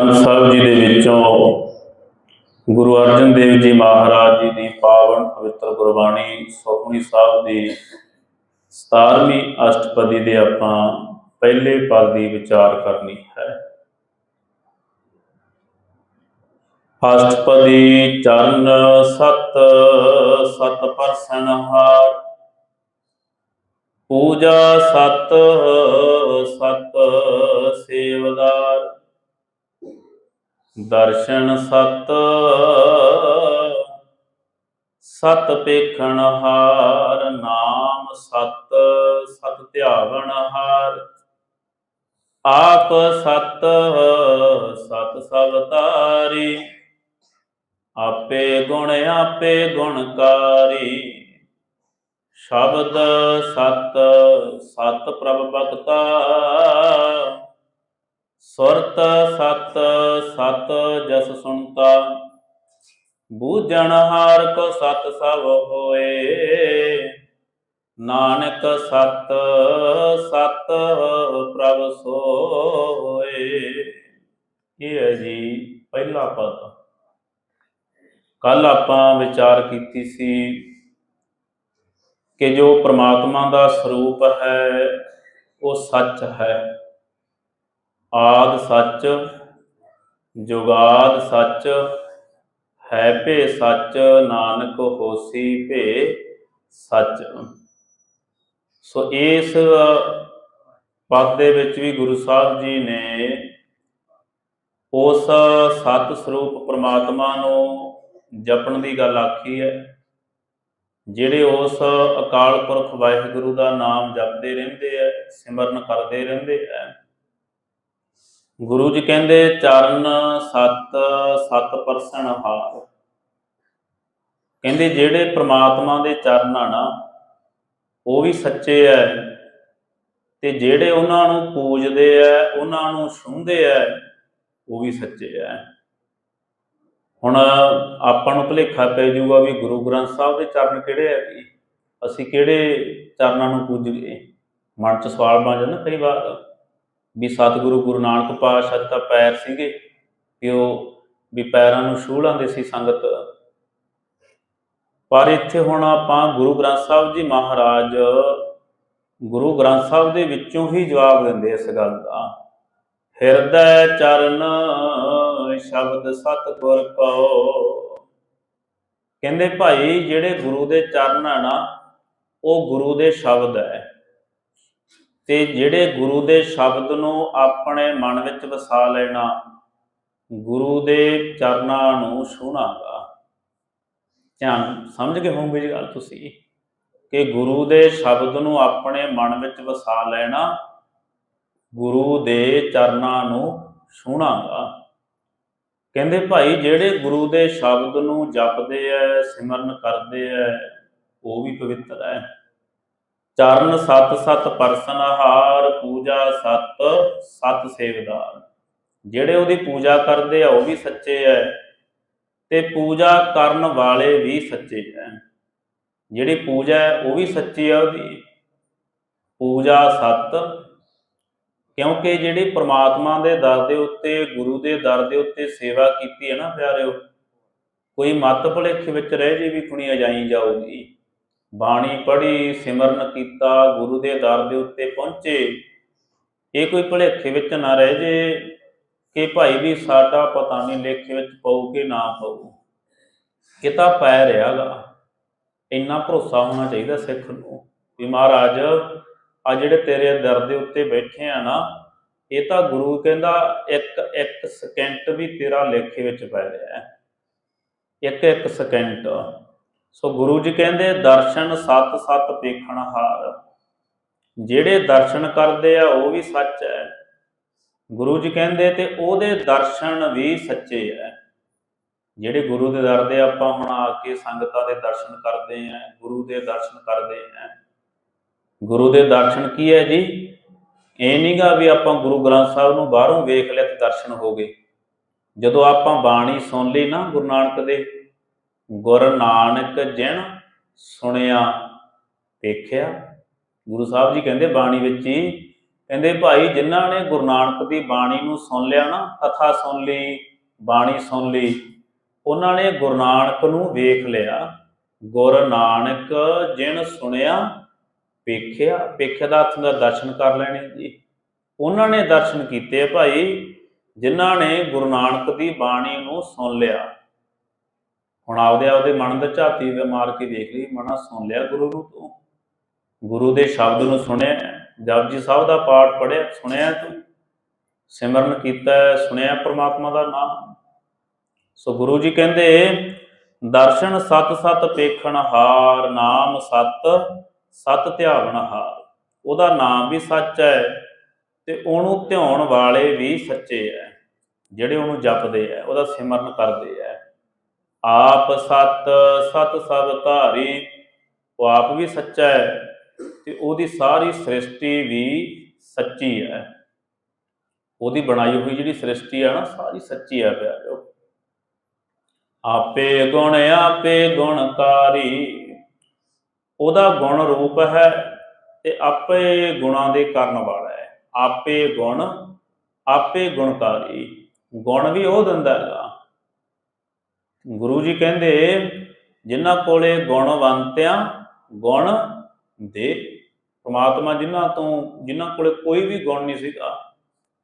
ਗ੍ਰੰਥ ਸਾਹਿਬ ਜੀ ਦੇ ਵਿੱਚੋਂ ਗੁਰੂ ਅਰਜਨ ਦੇਵ ਜੀ ਮਹਾਰਾਜ ਜੀ ਦੀ ਪਾਵਨ ਪਵਿੱਤਰ ਗੁਰਬਾਣੀ ਸੁਖਮਨੀ ਸਾਹਿਬ ਦੀ 17ਵੀਂ ਅਸ਼ਟਪਦੀ ਦੇ ਆਪਾਂ ਪਹਿਲੇ ਪਦ ਦੀ ਵਿਚਾਰ ਕਰਨੀ ਹੈ। ਅਸ਼ਟਪਦੀ ਚਰਨ ਸਤ ਸਤ ਪਰਸਨ ਹਾਰ। ਪੂਜਾ ਸਤ ਸਤ ਸੇਵਦਾਰ ਦਰਸ਼ਨ ਸਤ ਸਤ ਪੇਖਣ ਹਾਰ, ਨਾਮ ਸਤ ਸਤ ਧਿਆਵਣ ਹਾਰ। ਆਪ ਸਤ ਸਤ ਸਭ ਤਾਰੀ ਆਪੇ ਗੁਣ ਆਪੇ ਗੁਣਕਾਰੀ। ਸ਼ਬਦ ਸਤ ਸਤ ਪ੍ਰਭ ਭਗਤਾ ਸੁਰਤ ਸਤ ਸਤ ਜਸ ਸੁਣਤਾ ਬੂਝਣ ਹਾਰ ਕੋ ਸਤ ਸਭ ਹੋਏ। ਨਾਨਕ ਸਤ ਸਤ ਪ੍ਰਭ ਸੋਏ ਇਹ ਹੈ ਜੀ ਪਹਿਲਾ ਪਦ। ਕੱਲ ਆਪਾਂ ਵਿਚਾਰ ਕੀਤੀ ਸੀ ਕਿ ਜੋ ਪ੍ਰਮਾਤਮਾ ਦਾ ਸਰੂਪ ਹੈ, ਉਹ ਸੱਚ ਹੈ। ਆਦ ਸੱਚ, ਜੁਗਾਦ ਸੱਚ, ਹੈ ਭੇ ਸੱਚ, ਨਾਨਕ ਹੋਸੀ ਭੇ ਸੱਚ। ਸੋ ਇਸ ਪਦ ਦੇ ਵਿੱਚ ਵੀ ਗੁਰੂ ਸਾਹਿਬ ਜੀ ਨੇ ਉਸ ਸਤ ਸਰੂਪ ਪ੍ਰਮਾਤਮਾ ਨੂੰ ਜਪਣ ਦੀ ਗੱਲ ਆਖੀ ਹੈ, ਜਿਹੜੇ ਉਸ ਅਕਾਲ ਪੁਰਖ ਵਾਹਿਗੁਰੂ ਦਾ ਨਾਮ ਜਪਦੇ ਰਹਿੰਦੇ ਐ ਸਿਮਰਨ ਕਰਦੇ ਰਹਿੰਦੇ ਐ ਗੁਰੂ ਜੀ ਕਹਿੰਦੇ, ਚਰਨ ਸਤ ਸਤ ਪਰਸਨ ਹਾਰ। ਕਹਿੰਦੇ, ਜਿਹੜੇ ਪ੍ਰਮਾਤਮਾ ਦੇ ਚਰਨ ਆ ਨਾ, ਉਹ ਵੀ ਸੱਚੇ ਐ ਤੇ ਜਿਹੜੇ ਉਹਨਾਂ ਨੂੰ ਪੂਜਦੇ ਐ, ਉਹਨਾਂ ਨੂੰ ਸੁਣਦੇ ਐ, ਉਹ ਵੀ ਸੱਚੇ ਐ। ਹੁਣ ਆਪਾਂ ਨੂੰ ਭੁਲੇਖਾ ਪੈ ਜਾਊਗਾ ਵੀ ਗੁਰੂ ਗ੍ਰੰਥ ਸਾਹਿਬ ਦੇ ਚਰਨ ਕਿਹੜੇ ਹੈ ਜੀ? ਅਸੀਂ ਕਿਹੜੇ ਚਰਨਾਂ ਨੂੰ ਪੂਜੀਏ? ਮਨ ਚ ਸਵਾਲ ਬਣ ਜਾਂਦਾ ਕਈ ਵਾਰ। ਵੀ ਸਤਿਗੁਰੂ ਗੁਰੂ ਨਾਨਕ ਪਾਤਸ਼ਾਹ ਦੇ ਪੈਰ ਸੀਗੇ ਕਿ ਉਹ ਵੀ ਪੈਰਾਂ ਨੂੰ ਛੂਹ ਲਾਂਦੇ ਸੀ ਸੰਗਤ। ਪਰ ਇੱਥੇ ਹੁਣ ਆਪਾਂ ਗੁਰੂ ਗ੍ਰੰਥ ਸਾਹਿਬ ਜੀ ਮਹਾਰਾਜ ਗੁਰੂ ਗ੍ਰੰਥ ਸਾਹਿਬ ਦੇ ਵਿੱਚੋਂ ਹੀ ਜਵਾਬ ਦਿੰਦੇ ਇਸ ਗੱਲ ਦਾ। ਹਿਰਦੈ ਚਰਨ ਸ਼ਬਦ ਸਤਿਗੁਰ ਕੋ ਕਹਿੰਦੇ ਭਾਈ ਜਿਹੜੇ ਗੁਰੂ ਦੇ ਚਰਨ ਆ ਨਾ, ਉਹ ਗੁਰੂ ਦੇ ਸ਼ਬਦ ਹੈ ਤੇ ਜਿਹੜੇ ਗੁਰੂ ਦੇ ਸ਼ਬਦ ਨੂੰ ਆਪਣੇ ਮਨ ਵਿੱਚ ਵਸਾ ਲੈਣਾ, ਗੁਰੂ ਦੇ ਚਰਨਾਂ ਨੂੰ ਛੂਣਾਗਾ ਧਿਆਨ ਸਮਝ ਕੇ ਹੋਵੋਗੇ ਜੀ ਗੱਲ ਤੁਸੀਂ, ਕਿ ਗੁਰੂ ਦੇ ਸ਼ਬਦ ਨੂੰ ਆਪਣੇ ਮਨ ਵਿੱਚ ਵਸਾ ਲੈਣਾ, ਗੁਰੂ ਦੇ ਚਰਨਾਂ ਨੂੰ ਛੂਣਾਗਾ ਕਹਿੰਦੇ ਭਾਈ, ਜਿਹੜੇ ਗੁਰੂ ਦੇ ਸ਼ਬਦ ਨੂੰ ਜਪਦੇ ਐ, ਸਿਮਰਨ ਕਰਦੇ ਐ, ਉਹ ਵੀ ਪਵਿੱਤਰ ਐ। ਚਰਨ ਸਤ ਸਤ ਪਰਸਨ ਹਾਰ, ਪੂਜਾ ਸਤ ਸਤ ਸੇਵਦਾਰ। ਜਿਹੜੇ ਉਹਦੀ ਪੂਜਾ ਕਰਦੇ ਆ, ਉਹ ਵੀ ਸੱਚੇ ਐ ਤੇ ਪੂਜਾ ਕਰਨ ਵਾਲੇ ਵੀ ਸੱਚੇ ਐ। ਜਿਹੜੀ ਪੂਜਾ ਉਹ ਵੀ ਸੱਚੀ ਆ ਉਹਦੀ। ਪੂਜਾ ਸਤ, ਕਿਉਂਕਿ ਜਿਹੜੀ ਪ੍ਰਮਾਤਮਾ ਦੇ ਦਰ ਦੇ ਉੱਤੇ, ਗੁਰੂ ਦੇ ਦਰ ਦੇ ਉੱਤੇ ਸੇਵਾ ਕੀਤੀ ਹੈ ਨਾ ਪਿਆਰਿਓ, ਕੋਈ ਮਤ ਭੁਲੇਖੇ ਵਿੱਚ ਰਹਿ ਜੇ ਵੀ ਕੁਣੀ ਅਜਾਈ ਜਾਊਗੀ। ਬਾਣੀ ਪੜ੍ਹੀ, ਸਿਮਰਨ ਕੀਤਾ, ਗੁਰੂ ਦੇ ਦਰ ਦੇ ਉੱਤੇ ਪਹੁੰਚੇ। ਇਹ ਕੋਈ ਭੁਲੇਖੇ ਵਿੱਚ ਨਾ ਰਹਿ ਜੇ ਕਿ ਭਾਈ ਵੀ ਸਾਡਾ ਪਤਾ ਨਹੀਂ ਲੇਖੇ ਵਿੱਚ ਪਊ ਕਿ ਨਾ ਪਊ। ਇਹ ਤਾਂ ਪੈ ਰਿਹਾਗਾ। ਇੰਨਾ ਭਰੋਸਾ ਹੋਣਾ ਚਾਹੀਦਾ ਸਿੱਖ ਨੂੰ ਵੀ ਮਹਾਰਾਜ ਆ ਜਿਹੜੇ ਤੇਰੇ ਦਰ ਦੇ ਉੱਤੇ ਬੈਠੇ ਆ ਨਾ, ਇਹ ਤਾਂ ਗੁਰੂ ਕਹਿੰਦਾ ਇੱਕ ਇੱਕ ਸਕਿੰਟ ਵੀ ਤੇਰਾ ਲੇਖੇ ਵਿੱਚ ਪੈ ਰਿਹਾ। ਹੈ ਇੱਕ ਇੱਕ ਸਕਿੰਟ ਸੋ ਗੁਰੂ ਜੀ ਕਹਿੰਦੇ, ਦਰਸ਼ਨ ਸਤ ਸਤ ਪੇਖਣ ਹਾਰ। ਜਿਹੜੇ ਦਰਸ਼ਨ ਕਰਦੇ ਆ, ਉਹ ਵੀ ਸੱਚ ਹੈ ਗੁਰੂ ਜੀ ਕਹਿੰਦੇ, ਤੇ ਉਹਦੇ ਦਰਸ਼ਨ ਵੀ ਸੱਚੇ ਹੈ ਜਿਹੜੇ ਗੁਰੂ ਦੇ ਦਰ ਦੇ ਆਪਾਂ ਹੁਣ ਆ ਕੇ ਸੰਗਤਾਂ ਦੇ ਦਰਸ਼ਨ ਕਰਦੇ ਆਂ, ਗੁਰੂ ਦੇ ਦਰਸ਼ਨ ਕਰਦੇ ਆਂ। ਗੁਰੂ ਦੇ ਦਰਸ਼ਨ ਕੀ ਹੈ ਜੀ? ਇਹ ਨਹੀਂਗਾ ਵੀ ਆਪਾਂ ਗੁਰੂ ਗ੍ਰੰਥ ਸਾਹਿਬ ਨੂੰ ਬਾਹਰੋਂ ਵੇਖ ਲਿਆ ਤੇ ਦਰਸ਼ਨ ਹੋ ਗਏ। ਜਦੋਂ ਆਪਾਂ ਬਾਣੀ ਸੁਣ ਲਈ ਨਾ ਗੁਰੂ ਨਾਨਕ ਦੇ ਗੁਰ ਨਾਨਕ ਜਿਨ ਸੁਣਿਆ ਦੇਖਿਆ। ਗੁਰੂ ਸਾਹਿਬ ਜੀ ਕਹਿੰਦੇ ਬਾਣੀ ਵਿੱਚ ਹੀ, ਕਹਿੰਦੇ ਭਾਈ ਜਿਨ੍ਹਾਂ ਨੇ ਗੁਰੂ ਨਾਨਕ ਦੀ ਬਾਣੀ ਨੂੰ ਸੁਣ ਲਿਆ ਨਾ, ਕਥਾ ਸੁਣ ਲਈ, ਬਾਣੀ ਸੁਣ ਲਈ, ਉਹਨਾਂ ਨੇ ਗੁਰੂ ਨਾਨਕ ਨੂੰ ਵੇਖ ਲਿਆ। ਗੁਰ ਨਾਨਕ ਜਿਨ ਸੁਣਿਆ, ਵੇਖਿਆ। ਵੇਖਿਆ ਦਾ ਅਰਥ ਦਾ ਦਰਸ਼ਨ ਕਰ ਲੈਣੇ ਜੀ। ਉਹਨਾਂ ਨੇ ਦਰਸ਼ਨ ਕੀਤੇ ਭਾਈ, ਜਿਨ੍ਹਾਂ ਨੇ ਗੁਰੂ ਨਾਨਕ ਦੀ ਬਾਣੀ ਨੂੰ ਸੁਣ ਲਿਆ। ਹੁਣ ਆਪਦੇ ਆਪਦੇ ਮਨ ਦੇ ਝਾਤੀ ਦੇ ਮਾਰ ਕੇ ਦੇਖ ਲਈ ਮਨਾ ਸੁਣ ਲਿਆ ਗੁਰੂ ਨੂੰ ਤੂੰ। ਗੁਰੂ ਦੇ ਸ਼ਬਦ ਨੂੰ ਸੁਣਿਆ ਜਪਜੀ ਸਾਹਿਬ ਦਾ ਪਾਠ ਪੜਿਆ ਸੁਣਿਆ ਤੂੰ? ਸਿਮਰਨ ਕੀਤਾ ਹੈ, ਸੁਣਿਆ ਪ੍ਰਮਾਤਮਾ ਦਾ ਨਾਮ? ਸੋ ਗੁਰੂ ਜੀ ਕਹਿੰਦੇ ਦਰਸ਼ਨ ਸਤ ਸਤ ਪੇਖਣ ਹਾਰ ਨਾਮ ਸਤ ਸਤ ਧਿਆਵਣ ਹਾਰ। ਉਹਦਾ ਨਾਮ ਵੀ ਸੱਚ ਹੈ ਤੇ ਉਹਨੂੰ ਧਿਆਉਣ ਵਾਲੇ ਵੀ ਸੱਚੇ ਹੈ। ਜਿਹੜੇ ਉਹਨੂੰ ਜਪਦੇ ਹੈ ਉਹਦਾ ਸਿਮਰਨ ਕਰਦੇ ਹੈ। ਆਪ ਸਤ ਸਤ ਸਭ ਧਾਰੀ, ਉਹ ਆਪ ਵੀ ਸੱਚਾ ਹੈ ਤੇ ਉਹਦੀ ਸਾਰੀ ਸ੍ਰਿਸ਼ਟੀ ਵੀ ਸੱਚੀ ਹੈ। ਉਹਦੀ ਬਣਾਈ ਹੋਈ ਜਿਹੜੀ ਸ੍ਰਿਸ਼ਟੀ ਹੈ ਨਾ, ਸਾਰੀ ਸੱਚੀ ਹੈ ਪਿਆਰਿਓ। ਆਪੇ ਗੁਣ, ਆਪੇ ਗੁਣਕਾਰੀ। ਉਹਦਾ ਗੁਣ ਰੂਪ ਹੈ ਤੇ ਆਪੇ ਗੁਣਾਂ ਦੇ ਕਰਨ ਵਾਲਾ ਹੈ। ਆਪੇ ਗੁਣ, ਆਪੇ ਗੁਣਕਾਰੀ। ਗੁਣ ਵੀ ਉਹ ਦਿੰਦਾ ਹੈਗਾ। ਗੁਰੂ ਜੀ ਕਹਿੰਦੇ, ਜਿਨ੍ਹਾਂ ਕੋਲੇ ਗੁਣਵੰਤਿਆਂ ਗੁਣ ਦੇ। ਪ੍ਰਮਾਤਮਾ ਜਿਨ੍ਹਾਂ ਤੋਂ, ਜਿਨ੍ਹਾਂ ਕੋਲੇ ਕੋਈ ਵੀ ਗੁਣ ਨਹੀਂ ਸੀਗਾ।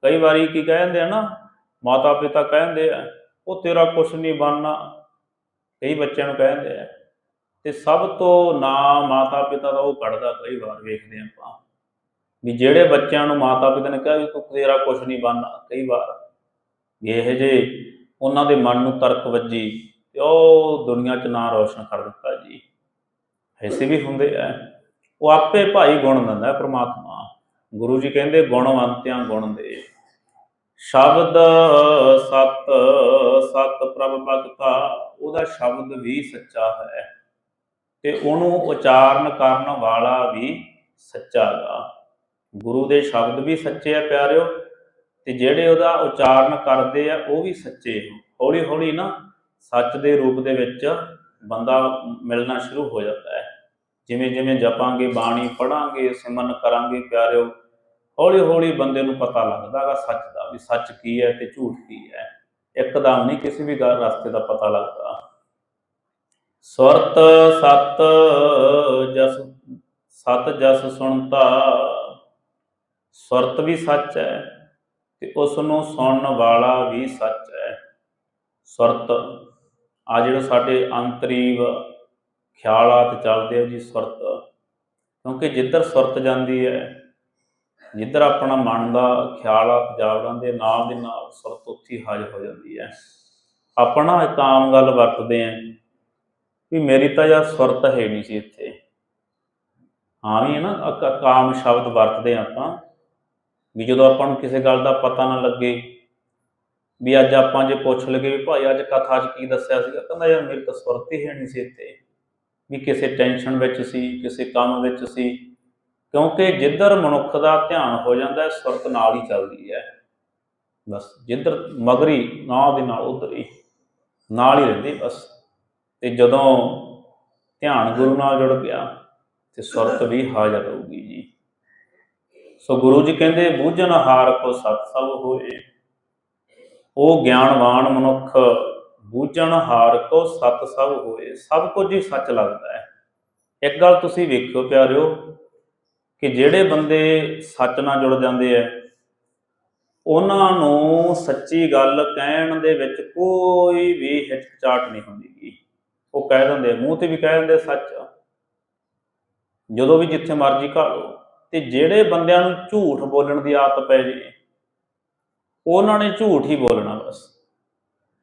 ਕਈ ਵਾਰੀ ਕੀ ਕਹਿੰਦੇ ਆ ਨਾ, ਮਾਤਾ ਪਿਤਾ ਕਹਿੰਦੇ ਆ, ਉਹ ਤੇਰਾ ਕੁਛ ਨਹੀਂ ਬਣਨਾ। ਕਈ ਬੱਚਿਆਂ ਨੂੰ ਕਹਿੰਦੇ ਆ। ਤੇ ਸਭ ਤੋਂ ਨਾ ਮਾਤਾ ਪਿਤਾ ਦਾ ਉਹ ਕੱਢਦਾ ਕਈ ਵਾਰ ਵੇਖਦੇ ਆਪਾਂ। ਵੀ ਜਿਹੜੇ ਬੱਚਿਆਂ ਨੂੰ ਮਾਤਾ ਪਿਤਾ ਨੇ ਕਿਹਾ ਵੀ ਤੂੰ ਤੇਰਾ ਕੁਛ ਨਹੀਂ ਬਣਨਾ, ਕਈ ਵਾਰ। ਵੀ ਇਹ ਜੇ ਉਹਨਾਂ ਦੇ ਮਨ ਨੂੰ ਤਰਕ ਵੱਜੀ ਤੇ ਉਹ ਦੁਨੀਆ 'ਚ ਨਾਂ ਰੋਸ਼ਨ ਕਰ ਦਿੱਤਾ ਜੀ। ਐਸੇ ਵੀ ਹੁੰਦੇ ਆ। ਉਹ ਆਪੇ ਭਾਈ ਗੁਣ ਦਿੰਦਾ ਪ੍ਰਮਾਤਮਾ। ਗੁਰੂ ਜੀ ਕਹਿੰਦੇ ਗੁਣਵੰਤਿਆਂ ਗੁਣ ਦੇ। ਸ਼ਬਦ ਸਤ ਸਤ ਪ੍ਰਭ ਭਗਤਾ, ਉਹਦਾ ਸ਼ਬਦ ਵੀ ਸੱਚਾ ਹੈ। ਤੇ ਉਹਨੂੰ ਉਚਾਰਨ ਕਰਨ ਵਾਲਾ ਵੀ ਸੱਚਾ ਗਾ। ਗੁਰੂ ਦੇ ਸ਼ਬਦ ਵੀ ਸੱਚੇ ਆ ਪਿਆਰਿਓ। ਤੇ ਜਿਹੜੇ ਉਹਦਾ ਉਚਾਰਨ ਕਰਦੇ ਆ, ਉਹ ਵੀ ਸੱਚੇ ਹੌਲੀ ਹੌਲੀ ਨਾ ਸੱਚ ਦੇ ਰੂਪ ਦੇ ਵਿੱਚ ਬੰਦਾ ਮਿਲਣਾ ਸ਼ੁਰੂ ਹੋ ਜਾਂਦਾ ਹੈ। ਜਿਵੇਂ ਜਿਵੇਂ ਜਪਾਂਗੇ, ਬਾਣੀ ਪੜਾਂਗੇ, ਸਿਮਰਨ ਕਰਾਂਗੇ, ਪਿਆਰਿਓ ਹੌਲੀ ਹੌਲੀ ਬੰਦੇ ਨੂੰ ਪਤਾ ਲੱਗਦਾਗਾ ਸੱਚ ਦਾ ਵੀ ਸੱਚ ਕੀ ਹੈ ਤੇ ਝੂਠ ਕੀ ਹੈ। ਇੱਕਦਮ ਨਹੀਂ ਕਿਸੇ ਵੀ ਗੱਲ ਰਸਤੇ ਦਾ ਪਤਾ ਲੱਗਦਾ। ਸੁਰਤ ਸਤ ਜਸ ਸਤ ਜਸ ਸੁਣਤਾ। ਸੁਰਤ ਵੀ ਸੱਚ ਹੈ। ਤੇ ਉਸ ਨੂੰ ਸੁਣਨ ਵਾਲਾ ਵੀ ਸੱਚ ਹੈ। ਸੁਰਤ, ਆ ਜਿਹੜਾ ਸਾਡੇ ਅੰਤਰੀਵ ਖਿਆਲਾਤ ਚੱਲਦੇ ਆ ਜੀ ਸੁਰਤ। ਕਿਉਂਕਿ ਜਿੱਧਰ ਸੁਰਤ ਜਾਂਦੀ ਹੈ, ਜਿੱਧਰ ਆਪਣਾ ਮਨ ਦਾ ਖਿਆਲਾਤ ਜਾਵੜਨ ਦੇ ਨਾਲ ਦੇ ਨਾਲ ਸੁਰਤ ਉੱਥੇ ਹਾਜ਼ਰ ਹੋ ਜਾਂਦੀ ਹੈ। ਆਪਣਾ ਇੱਕ ਆਮ ਗੱਲ ਵਰਤਦੇ ਆ ਵੀ ਮੇਰੀ ਤਾਂ ਯਾਰ ਸੁਰਤ ਹੈ ਨਹੀਂ ਸੀ ਇੱਥੇ। ਹਾਂ ਵੀ ਹੈ ਨਾ ਇੱਕ- ਆਮ ਸ਼ਬਦ ਵਰਤਦੇ ਹਾਂ ਆਪਾਂ। ਵੀ ਜਦੋਂ ਆਪਾਂ ਨੂੰ ਕਿਸੇ ਗੱਲ ਦਾ ਪਤਾ ਨਾ ਲੱਗੇ, ਵੀ ਅੱਜ ਆਪਾਂ ਜੇ ਪੁੱਛ ਲਗੇ ਵੀ ਭਾਈ ਅੱਜ ਕਥਾ 'ਚ ਕੀ ਦੱਸਿਆ ਸੀਗਾ ਕਹਿੰਦਾ ਯਾਰ ਮੇਰੀ ਤਾਂ ਸੁਰਤ ਹੀ ਹੈ ਨਹੀਂ ਸੀ ਇੱਥੇ। ਵੀ ਕਿਸੇ ਟੈਨਸ਼ਨ ਵਿੱਚ ਸੀ, ਕਿਸੇ ਕੰਮ ਵਿੱਚ ਸੀ, ਕਿਉਂਕਿ ਜਿੱਧਰ ਮਨੁੱਖ ਦਾ ਧਿਆਨ ਹੋ ਜਾਂਦਾ ਹੈ, ਸੁਰਤ ਨਾਲ ਹੀ ਚੱਲਦੀ ਹੈ। ਬਸ ਜਿੱਧਰ ਮਗਰੀ ਨਾਲ ਦੇ ਨਾਲ ਉਧਰ ਹੀ, ਨਾਲ ਹੀ ਰਹਿੰਦੀ ਬਸ। ਤੇ ਜਦੋਂ ਧਿਆਨ ਗੁਰੂ ਨਾਲ ਜੁੜ ਗਿਆ, ਤੇ ਸੁਰਤ ਵੀ ਹਾਜ਼ਰ ਹੋਊਗੀ ਜੀ। ਸੋ ਗੁਰੂ ਜੀ ਕਹਿੰਦੇ ਬੂਝਣ ਹਾਰ ਕੋ ਸਤ ਸਭ ਹੋਏ। ਉਹ ਗਿਆਨਵਾਨ ਮਨੁੱਖ ਬੂਝਣ ਹਾਰ ਕੋ ਸਤ ਸਭ ਹੋਏ। ਸਭ ਕੁਝ ਹੀ ਸੱਚ ਲੱਗਦਾ ਹੈ। ਇੱਕ ਗੱਲ ਤੁਸੀਂ ਵੇਖਿਓ ਪਿਆਰਿਓ, ਕਿ ਜਿਹੜੇ ਬੰਦੇ ਸੱਚ ਨਾਲ ਜੁੜ ਜਾਂਦੇ ਐ ਉਹਨਾਂ ਨੂੰ ਸੱਚੀ ਗੱਲ ਕਹਿਣ ਦੇ ਵਿੱਚ ਕੋਈ ਵੀ ਹਿਚਕਚਾਹਟ ਨਹੀਂ ਹੁੰਦੀ ਉਹ ਕਹਿ ਦਿੰਦੇ ਮੂੰਹ ਤੇ ਵੀ ਕਹਿ ਦਿੰਦੇ ਸੱਚ। ਜਦੋਂ ਵੀ ਜਿੱਥੇ ਮਰਜ਼ੀ ਘਾਲੋ ਤੇ ਜਿਹੜੇ ਬੰਦਿਆਂ ਨੂੰ ਝੂਠ ਬੋਲਣ ਦੀ ਆਦਤ ਪੈ ਜੇ, ਉਹਨਾਂ ਨੇ ਝੂਠ ਹੀ ਬੋਲਣਾ ਬਸ।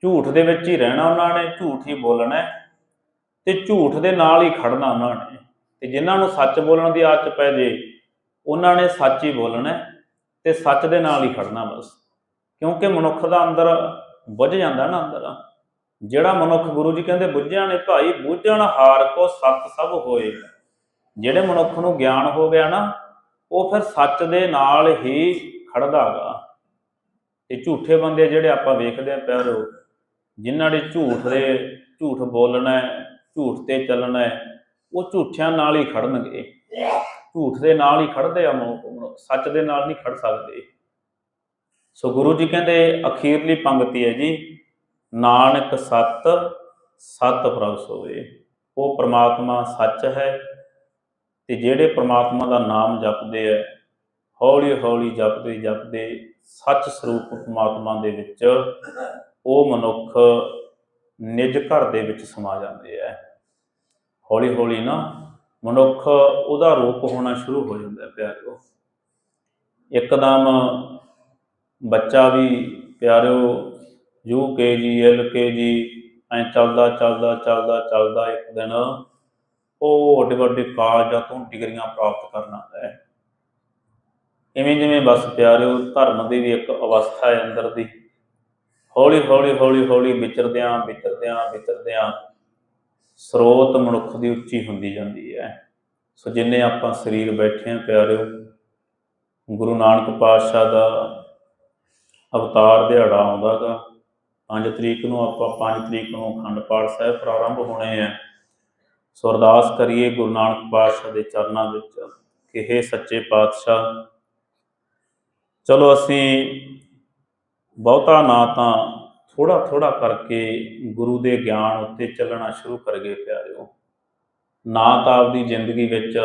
ਝੂਠ ਦੇ ਵਿੱਚ ਹੀ ਰਹਿਣਾ ਉਹਨਾਂ ਨੇ, ਝੂਠ ਹੀ ਬੋਲਣਾ ਹੈ ਤੇ ਝੂਠ ਦੇ ਨਾਲ ਹੀ ਖੜਨਾ ਉਹਨਾਂ ਨੇ। ਤੇ ਜਿਨ੍ਹਾਂ ਨੂੰ ਸੱਚ ਬੋਲਣ ਦੀ ਆਦਤ ਪੈ ਜੇ, ਉਹਨਾਂ ਨੇ ਸੱਚ ਹੀ ਬੋਲਣਾ ਹੈ ਤੇ ਸੱਚ ਦੇ ਨਾਲ ਹੀ ਖੜਨਾ ਬਸ। ਕਿਉਂਕਿ ਮਨੁੱਖ ਦਾ ਅੰਦਰ ਬੁੱਝ ਜਾਂਦਾ ਨਾ ਅੰਦਰ। ਜਿਹੜਾ ਮਨੁੱਖ ਗੁਰੂ ਜੀ ਕਹਿੰਦੇ, ਬੁੱਝਿਆ ਨੇ ਭਾਈ, ਬੁੱਝਣ ਹਾਰ ਕੋ ਸਤ ਸਭ ਹੋਏ। ਜਿਹੜੇ ਮਨੁੱਖ ਨੂੰ ਗਿਆਨ ਹੋ ਗਿਆ ਨਾ ਉਹ ਫਿਰ ਸੱਚ ਦੇ ਨਾਲ ਹੀ ਖੜਦਾਗਾ ਤੇ ਝੂਠੇ ਬੰਦੇ ਜਿਹੜੇ ਆਪਾਂ ਵੇਖਦੇ ਆ ਪਿਆਰੋ ਜਿਨ੍ਹਾਂ ਦੇ ਝੂਠ ਦੇ ਝੂਠ ਬੋਲਣਾ ਝੂਠ ਤੇ ਚੱਲਣਾ ਉਹ ਝੂਠਿਆਂ ਨਾਲ ਹੀ ਖੜਨਗੇ ਝੂਠ ਦੇ ਨਾਲ ਹੀ ਖੜਦੇ ਆ ਮਨੁੱਖ ਮਨੁੱਖ, ਸੱਚ ਦੇ ਨਾਲ ਨਹੀਂ ਖੜ ਸਕਦੇ। ਸੋ ਗੁਰੂ ਜੀ ਕਹਿੰਦੇ ਅਖੀਰਲੀ ਪੰਗਤੀ ਹੈ ਜੀ ਨਾਨਕ ਸਤ ਸਤ ਪ੍ਰਭ ਸੋਏ। ਉਹ ਪ੍ਰਮਾਤਮਾ ਸੱਚ ਹੈ ਤੇ ਜਿਹੜੇ ਪ੍ਰਮਾਤਮਾ ਦਾ ਨਾਮ ਜਪਦੇ ਆ ਹੌਲੀ ਹੌਲੀ ਜਪਦੇ ਜਪਦੇ ਸੱਚ ਸਰੂਪ ਪ੍ਰਮਾਤਮਾ ਦੇ ਵਿੱਚ ਉਹ ਮਨੁੱਖ ਨਿਜ ਘਰ ਦੇ ਵਿੱਚ ਸਮਾ ਜਾਂਦੇ ਆ। ਹੌਲੀ ਹੌਲੀ ਨਾ ਮਨੁੱਖ ਉਹਦਾ ਰੂਪ ਹੋਣਾ ਸ਼ੁਰੂ ਹੋ ਜਾਂਦਾ ਹੈ ਪਿਆਰਿਓ। ਇੱਕਦਮ ਬੱਚਾ ਵੀ ਪਿਆਰਿਓ, ਯੂ ਕੇ ਜੀ, ਐਲ ਕੇ ਜੀ, ਐ ਚੱਲਦਾ ਚੱਲਦਾ ਚੱਲਦਾ ਚੱਲਦਾ ਇੱਕ ਦਿਨ ਉਹ ਵੱਡੇ ਵੱਡੇ ਕਾਲਜਾਂ ਤੋਂ ਡਿਗਰੀਆਂ ਪ੍ਰਾਪਤ ਕਰਨਾ ਹੈ। ਇਵੇਂ ਜਿਵੇਂ ਬਸ ਪਿਆਰਿਓ, ਧਰਮ ਦੀ ਵੀ ਇੱਕ ਅਵਸਥਾ ਹੈ ਅੰਦਰ ਦੀ। ਹੌਲੀ ਹੌਲੀ ਹੌਲੀ ਹੌਲੀ ਵਿਚਰਦਿਆਂ ਵਿਚਰਦਿਆਂ ਵਿਚਰਦਿਆਂ ਸਰੋਤ ਮਨੁੱਖ ਦੀ ਉੱਚੀ ਹੁੰਦੀ ਜਾਂਦੀ ਹੈ। ਸੋ ਜਿੰਨੇ ਆਪਾਂ ਸਰੀਰ ਬੈਠੇ ਆ ਪਿਆਰਿਓ, ਗੁਰੂ ਨਾਨਕ ਪਾਤਸ਼ਾਹ ਦਾ ਅਵਤਾਰ ਦਿਹਾੜਾ ਆਉਂਦਾਗਾ 5 ਤਰੀਕ ਨੂੰ ਆਪਾਂ 5 ਤਰੀਕ ਨੂੰ ਅਖੰਡ ਪਾਠ ਸਾਹਿਬ ਪ੍ਰਾਰੰਭ ਹੋਣੇ ਆ। ਸੋ ਅਰਦਾਸ ਕਰੀਏ ਗੁਰੂ ਨਾਨਕ ਪਾਤਸ਼ਾਹ ਦੇ ਚਰਨਾਂ ਵਿੱਚ ਕਿ हे ਸੱਚੇ ਪਾਤਸ਼ਾਹ, ਚਲੋ ਅਸੀਂ ਬਹੁਤਾ ਨਾ ਤਾਂ ਥੋੜਾ ਥੋੜਾ ਕਰਕੇ ਗੁਰੂ ਦੇ ਗਿਆਨ ਉੱਤੇ ਚੱਲਣਾ ਸ਼ੁਰੂ ਕਰ ਗਏ ਪਿਆਰਿਓ। ਨਾ ਤਾਂ ਆਪਦੀ ਜ਼ਿੰਦਗੀ ਵਿੱਚ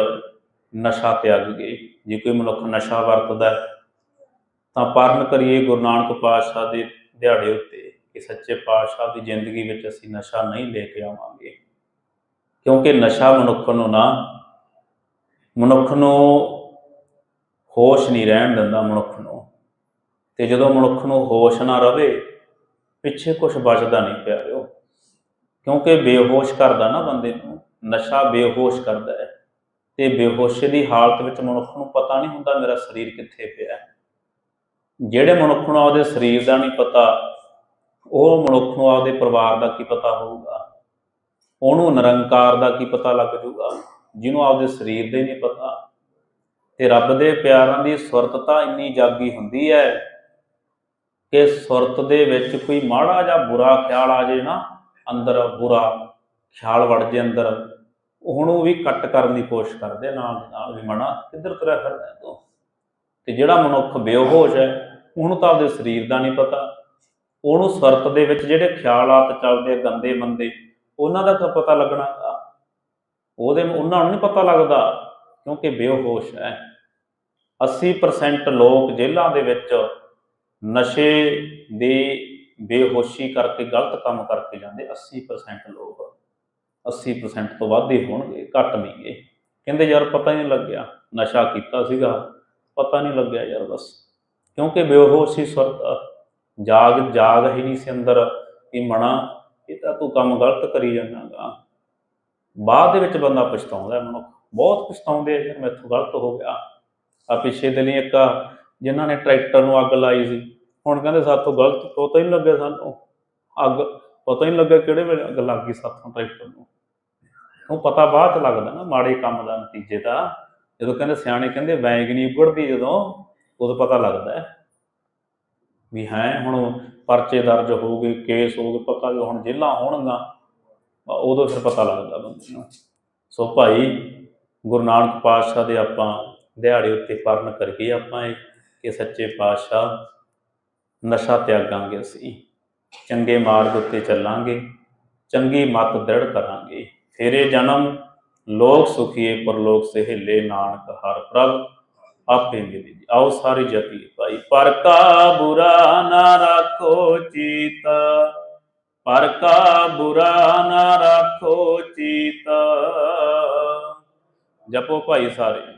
ਨਸ਼ਾ ਤਿਆਗ ਗਏ। ਜੇ ਕੋਈ ਮਨੁੱਖ ਨਸ਼ਾ ਵਰਤਦਾ ਤਾਂ ਪਰਨ ਕਰੀਏ ਗੁਰੂ ਨਾਨਕ ਪਾਤਸ਼ਾਹ ਦੇ ਦਿਹਾੜੇ ਉੱਤੇ ਕਿ ਸੱਚੇ ਪਾਤਸ਼ਾਹ ਦੀ ਜ਼ਿੰਦਗੀ ਵਿੱਚ ਅਸੀਂ ਨਸ਼ਾ ਨਹੀਂ ਲੈ ਕੇ ਆਵਾਂਗੇ। ਕਿਉਂਕਿ ਨਸ਼ਾ ਮਨੁੱਖ ਨੂੰ ਨਾ, ਮਨੁੱਖ ਨੂੰ ਹੋਸ਼ ਨਹੀਂ ਰਹਿਣ ਦਿੰਦਾ ਮਨੁੱਖ ਨੂੰ। ਤੇ ਜਦੋਂ ਮਨੁੱਖ ਨੂੰ ਹੋਸ਼ ਨਾ ਰਵੇ, ਪਿੱਛੇ ਕੁਝ ਬਚਦਾ ਨਹੀਂ ਪਿਆਰਿਓ। ਕਿਉਂਕਿ ਬੇਹੋਸ਼ ਕਰਦਾ ਨਾ ਬੰਦੇ ਨੂੰ, ਨਸ਼ਾ ਬੇਹੋਸ਼ ਕਰਦਾ ਹੈ। ਤੇ ਬੇਹੋਸ਼ੀ ਦੀ ਹਾਲਤ ਵਿੱਚ ਮਨੁੱਖ ਨੂੰ ਪਤਾ ਨਹੀਂ ਹੁੰਦਾ ਮੇਰਾ ਸਰੀਰ ਕਿੱਥੇ ਪਿਆ। ਹੈ। ਜਿਹੜੇ ਮਨੁੱਖ ਨੂੰ ਆਪਦੇ ਸਰੀਰ ਦਾ ਨਹੀਂ ਪਤਾ, ਉਹ ਮਨੁੱਖ ਨੂੰ ਆਪਦੇ ਪਰਿਵਾਰ ਦਾ ਕੀ ਪਤਾ ਹੋਊਗਾ। ਉਹਨੂੰ ਨਿਰੰਕਾਰ ਦਾ ਕੀ ਪਤਾ ਲੱਗ ਜੂਗਾ? ਜਿਹਨੂੰ ਆਪਦੇ ਸਰੀਰ ਦੇ ਨਹੀਂ ਪਤਾ। ਤੇ ਰੱਬ ਦੇ ਪਿਆਰਾਂ ਦੀ ਸੁਰਤਤਾ ਇੰਨੀ ਜਾਗੀ ਹੁੰਦੀ ਹੈ ਕਿ ਸੁਰਤ ਦੇ ਵਿੱਚ ਕੋਈ ਮਾੜਾ ਜਾਂ ਬੁਰਾ ਖਿਆਲ ਆ ਜੇ ਨਾ, ਅੰਦਰ ਬੁਰਾ ਖਿਆਲ ਵੜ ਜੇ ਅੰਦਰ, ਉਹਨੂੰ ਵੀ ਕੱਟ ਕਰਨ ਦੀ ਕੋਸ਼ਿਸ਼ ਕਰਦੇ ਨਾਲ ਨਾਲ ਵੀ ਮਨਾ ਕਿੱਧਰ ਤੁਰਿਆ ਫਿਰਦਾ ਤੂੰ? ਤੇ ਜਿਹੜਾ ਮਨੁੱਖ ਬੇਹੋਸ਼ ਹੈ ਉਹਨੂੰ ਤਾਂ ਆਪਦੇ ਸਰੀਰ ਦਾ ਨਹੀਂ ਪਤਾ। ਉਹਨੂੰ ਸੁਰਤ ਦੇ ਵਿੱਚ ਜਿਹੜੇ ਖਿਆਲਾਤ ਚੱਲਦੇ ਗੰਦੇ ਮੰਦੇ ਉਹਨਾਂ ਦਾ ਤਾਂ ਪਤਾ ਲੱਗਣਾ ਗਾ। ਉਹਦੇ ਉਹਨਾਂ ਨੂੰ ਨਹੀਂ ਪਤਾ ਲੱਗਦਾ, ਕਿਉਂਕਿ ਬੇਹੋਸ਼ ਹੈ। 80% ਲੋਕ ਜੇਲ੍ਹਾਂ ਦੇ ਵਿੱਚ ਨਸ਼ੇ ਦੇ ਬੇਹੋਸ਼ੀ ਕਰਕੇ ਗਲਤ ਕੰਮ ਕਰਕੇ ਜਾਂਦੇ 80% ਲੋਕ। 80% ਤੋਂ ਵੱਧ ਹੀ ਹੋਣਗੇ, ਘੱਟ ਨਹੀਂਗੇ ਕਹਿੰਦੇ ਯਾਰ ਪਤਾ ਹੀ ਨਹੀਂ ਲੱਗਿਆ, ਨਸ਼ਾ ਕੀਤਾ ਸੀਗਾ। ਪਤਾ ਨਹੀਂ ਲੱਗਿਆ ਯਾਰ ਬਸ। ਕਿਉਂਕਿ ਬੇਹੋਸ਼ੀ ਸੁਰਤ ਜਾਗ ਜਾਗ ਹੀ ਨਹੀਂ ਸੀ ਅੰਦਰ ਕਿ ਮਣਾ ਇਹ ਤਾਂ ਤੂੰ ਕੰਮ ਗਲਤ ਕਰੀ ਜਾਂਦਾਗਾ। ਬਾਅਦ ਦੇ ਵਿੱਚ ਬੰਦਾ ਪਛਤਾਉਂਦਾ ਮਨੁੱਖ। ਬਹੁਤ ਪਛਤਾਉਂਦੇ ਆ ਯਾਰ ਮੈਥੋਂ ਗਲਤ ਹੋ ਗਿਆ। ਆ ਪਿੱਛੇ ਦੇ ਲਈ ਇੱਕ ਜਿਨ੍ਹਾਂ ਨੇ ਟਰੈਕਟਰ ਨੂੰ ਅੱਗ ਲਾਈ ਸੀ। ਹੁਣ ਕਹਿੰਦੇ ਸਾਥੋਂ ਗਲਤ ਪਤਾ ਹੀ ਨਹੀਂ ਲੱਗਿਆ ਸਾਨੂੰ। ਅੱਗ ਪਤਾ ਹੀ ਨਹੀਂ ਲੱਗਿਆ ਕਿਹੜੇ ਵੇਲੇ ਅੱਗ ਲੱਗ ਗਈ ਸਾਥੋਂ ਟਰੈਕਟਰ ਨੂੰ। ਉਹ ਪਤਾ ਬਾਅਦ ਚ ਲੱਗਦਾ ਨਾ ਮਾੜੇ ਕੰਮ ਦਾ ਨਤੀਜੇ ਦਾ। ਜਦੋਂ ਕਹਿੰਦੇ ਸਿਆਣੇ ਕਹਿੰਦੇ ਵੈਗ ਨਹੀਂ ਉਗੜਦੀ ਜਦੋਂ, ਉਦੋਂ ਪਤਾ ਲੱਗਦਾ ਹੈ। ਵੀ ਹੈ, ਹੁਣ ਪਰਚੇ ਦਰਜ ਹੋਊਗੇ, ਕੇਸ ਹੋਊਗੇ ਗਏ ਪਤਾ ਹੁਣ ਜੇਲਾਂ ਹੋਣਗੀਆਂ ਉਦੋਂ ਫਿਰ ਪਤਾ ਲੱਗਦਾ ਬੰਦੇ ਨੂੰ। ਸੋ ਭਾਈ, ਗੁਰੂ ਨਾਨਕ ਪਾਤਸ਼ਾਹ ਦੇ ਆਪਾਂ ਦਿਹਾੜੇ ਉੱਤੇ ਪਰਨ ਕਰਕੇ ਆਪਾਂ ਇਹ ਕਿ ਸੱਚੇ ਪਾਤਸ਼ਾਹ ਨਸ਼ਾ ਤਿਆਗਾਂਗੇ ਅਸੀਂ। ਚੰਗੇ ਮਾਰਗ ਉੱਤੇ ਚੱਲਾਂਗੇ, ਚੰਗੀ ਮਤ ਦ੍ਰਿੜ ਕਰਾਂਗੇ। ਫੇਰੇ ਜਨਮ, ਲੋਕ ਸੁਖੀਏ, ਪਰਲੋਕ ਸਹਿਲੇ, ਨਾਨਕ ਹਰ ਪ੍ਰਭ। ਆਪੇ ਮਿਲੀ ਜੀ। ਆਓ ਸਾਰੇ ਜਪੀ ਭਾਈ। ਪਰ ਕਾ ਬੁਰਾ ਨਾ ਰੱਖੋ ਚੀਤ। ਪਰ ਕਾ ਬੁਰਾ ਨਾ ਰੱਖੋ ਚੀਤ। ਜਪੋ ਭਾਈ ਸਾਰੇ।